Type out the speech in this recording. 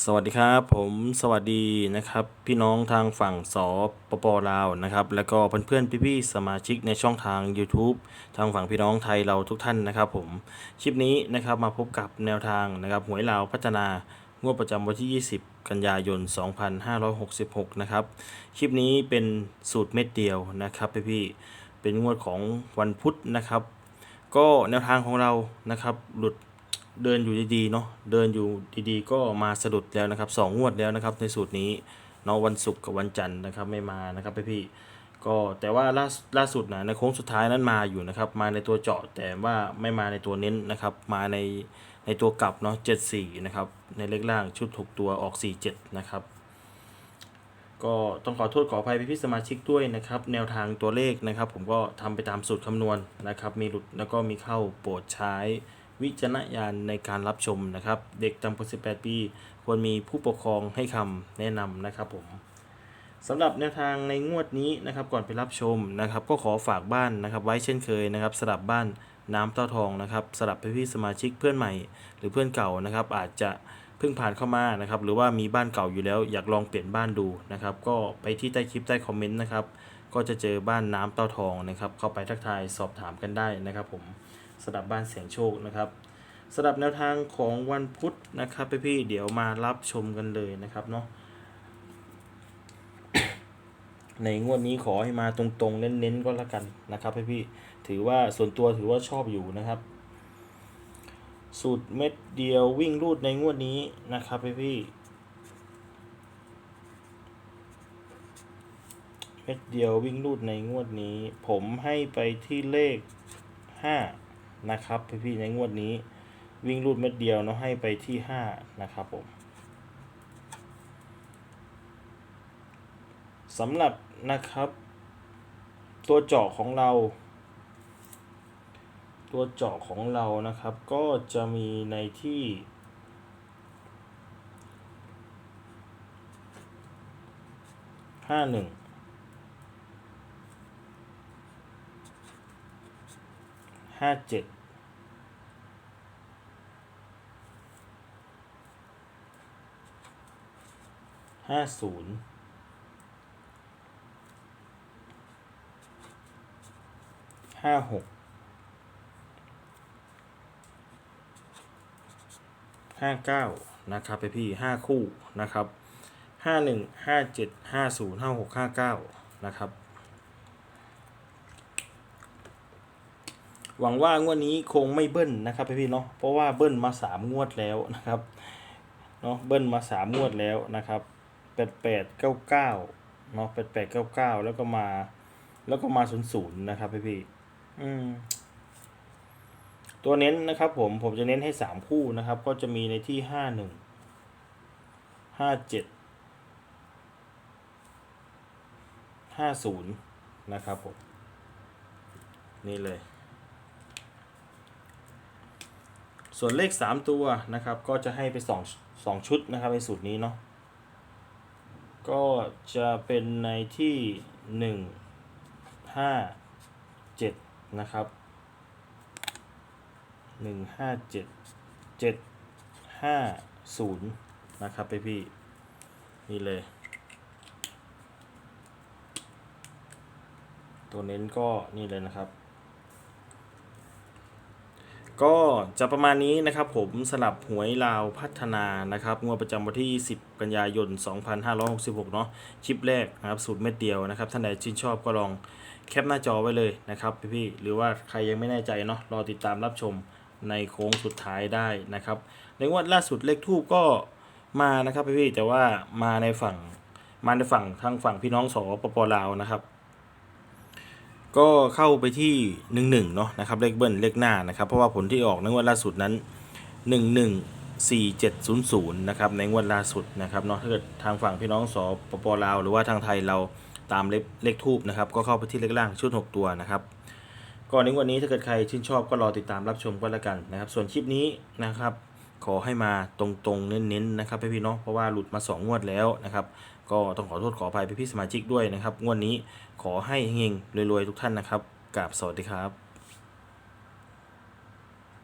สวัสดีครับ ผมสวัสดีนะครับ พี่น้องทางฝั่งสปปลาวนะครับ แล้วก็เพื่อนๆพี่ๆสมาชิกในช่องทาง YouTube ทางฝั่งพี่น้องไทยเราทุกท่านนะครับ ผมคลิปนี้นะครับมาพบกับแนวทางนะครับหวยลาวพัฒนางวดประจำวันที่ 20 กันยายน 2566 นะครับ คลิปนี้เป็นสูตรเม็ดเดียวนะครับพี่ๆเป็นงวดของวันพุธนะครับ ก็แนวทางของเรานะครับหลุด เดินอยู่ดีๆเนาะเดินอยู่ดีๆ ก็มาสะดุดแล้วนะครับสองงวดแล้วนะครับในสูตรนี้เนาะวันศุกร์กับวันจันทร์นะครับไม่มานะครับพี่ๆก็แต่ว่าล่าล่าสุดนะในโค้งสุดท้ายนั้นมาอยู่นะครับมาในตัวเจาะแต่ว่าไม่มาในตัวเน้นนะครับมาในในตัวกลับเนาะเจ็ดสี่นะครับในเลขล่างชุดถูกตัวออกสี่เจ็ดนะครับก็ต้องขอโทษขออภัยพี่ๆสมาชิกด้วยนะครับ แนวทางตัวเลขนะครับ ผมก็ทำไปตามสูตรคำนวณนะครับ มีหลุดแล้วก็มีเข้าโปรดใช้ วิจารณญาณในการรับชมนะครับ เด็กต่ำกว่า 18 ปี ควรมีผู้ปกครองให้คำแนะนำนะครับผมสำหรับแนวทางในงวดนี้นะครับก่อนไปรับชมนะครับ ก็ขอฝากบ้านนะครับไว้เช่นเคยนะครับสลับบ้านน้ำเต้าทองนะครับสลับพี่ๆสมาชิกเพื่อนใหม่ หรือเพื่อนเก่านะครับ อาจจะเพิ่งผ่านเข้ามานะครับ หรือว่ามีบ้านเก่าอยู่แล้วอยากลองเปลี่ยนบ้านดูนะครับ ก็ไปที่ใต้คลิปใต้คอมเมนต์นะครับก็จะเจอบ้านน้ำเต้าทองนะครับ เข้าไปทักทายสอบถามกันได้นะครับผม สำหรับบ้านเสียงโชคนะครับสำหรับแนวทางของวันพุธนะครับพี่ๆเดี๋ยวมารับชมกันเลยนะครับเนาะในงวดนี้ขอให้มาตรงๆเน้นๆก็แล้วกันนะครับพี่ๆถือว่าส่วนตัวถือว่าชอบอยู่นะครับ สูตรเม็ดเดียววิ่งรูดในงวดนี้นะครับพี่พี่เม็ดเดียววิ่งรูดในงวดนี้ ผมให้ไปที่เลขห้า นะครับพี่พี่ในงวดนี้วิ่งรูดเม็ดเดียวเนาะให้ไปที่ห้านะครับผมสำหรับนะครับ ตัวเจาะของเรา ตัวเจาะของเรานะครับ ก็จะมีในที่ห้าหนึ่ง ห้าเจ็ดห้าศูนย์ห้าหกห้าเก้านะครับไปพี่ห้าคู่นะครับห้าหนึ่งห้าเจ็ดห้าศูนย์ห้าหกห้าเก้านะครับ หวังว่างวดนี้คงไม่เบิ้ลนะครับพี่พี่เนาะเพราะว่าเบิ้ลมาสามงวดแล้วนะครับเนาะเบิ้ลมาสามงวดแล้วนะครับแปดแปดเก้าเก้าเนาะแปดแปดเก้าเก้าแล้วก็มา แล้วก็มาศูนย์ศูนย์นะครับพี่พี่อืมตัวเน้นนะครับผมผมจะเน้นให้สามคู่นะครับ ก็จะมีในที่ห้าหนึ่งห้าเจ็ดห้าศูนย์นะครับผม นี่เลย ส่วนเลขสามตัวนะครับ ก็จะให้ไปสองสองชุดนะครับในสูตรนี้เนาะก็จะเป็นในที่หนึ่งห้าเจ็ดนะครับหนึ่งห้าเจ็ดเจ็ดห้าศูนย์นะครับไปพี่ นี่เลย ตัวเน้นก็นี่เลยนะครับ ก็จะประมาณนี้นะครับผมสลับหวยลาวพัฒนานะครับงวดประจำวันที่ 10 กันยายน 2566 เนาะคลิปแรกนะครับสูตรเม็ดเดียวนะครับท่านใดชื่นชอบก็ลองแคปหน้าจอไว้เลยนะครับพี่ๆหรือว่าใครยังไม่แน่ใจเนาะรอติดตามรับชมในโค้งสุดท้ายได้นะครับในงวดล่าสุดเลขทูบก็มานะครับพี่ๆแต่ว่ามาในฝั่งมาในฝั่งทางฝั่งพี่น้องสปปลาวนะครับ ก็เข้าไปที่หนึ่งหนึ่งเนาะนะครับเลขเบิ้ลเลขหน้านะครับ เพราะว่าผลที่ออกในงวดล่าสุดนั้นหนึ่งหนึ่งสี่เจ็ดศูนย์ศูนย์นะครับในงวดล่าสุดนะครับเนาะถ้าเกิดทางฝั่งพี่น้องสปปลาว หรือว่าทางไทยเราตามเลขเลขทูบนะครับ ก็เข้าไปที่เลขล่างชุดหกตัวนะครับก่อนในวันนี้ถ้าเกิดใครชื่นชอบก็รอติดตามรับชมก็แล้วกันนะครับ ส่วนคลิปนี้นะครับ ขอให้มาตรงๆเน้นๆนะครับพี่ๆเนาะเพราะว่าหลุดมา 2 งวดแล้วนะครับ ก็ต้องขอโทษขออภัยพี่ๆสมาชิกด้วยนะครับงวดนี้ขอให้เฮงๆรวยๆทุกท่านนะครับกราบสวัสดีครับ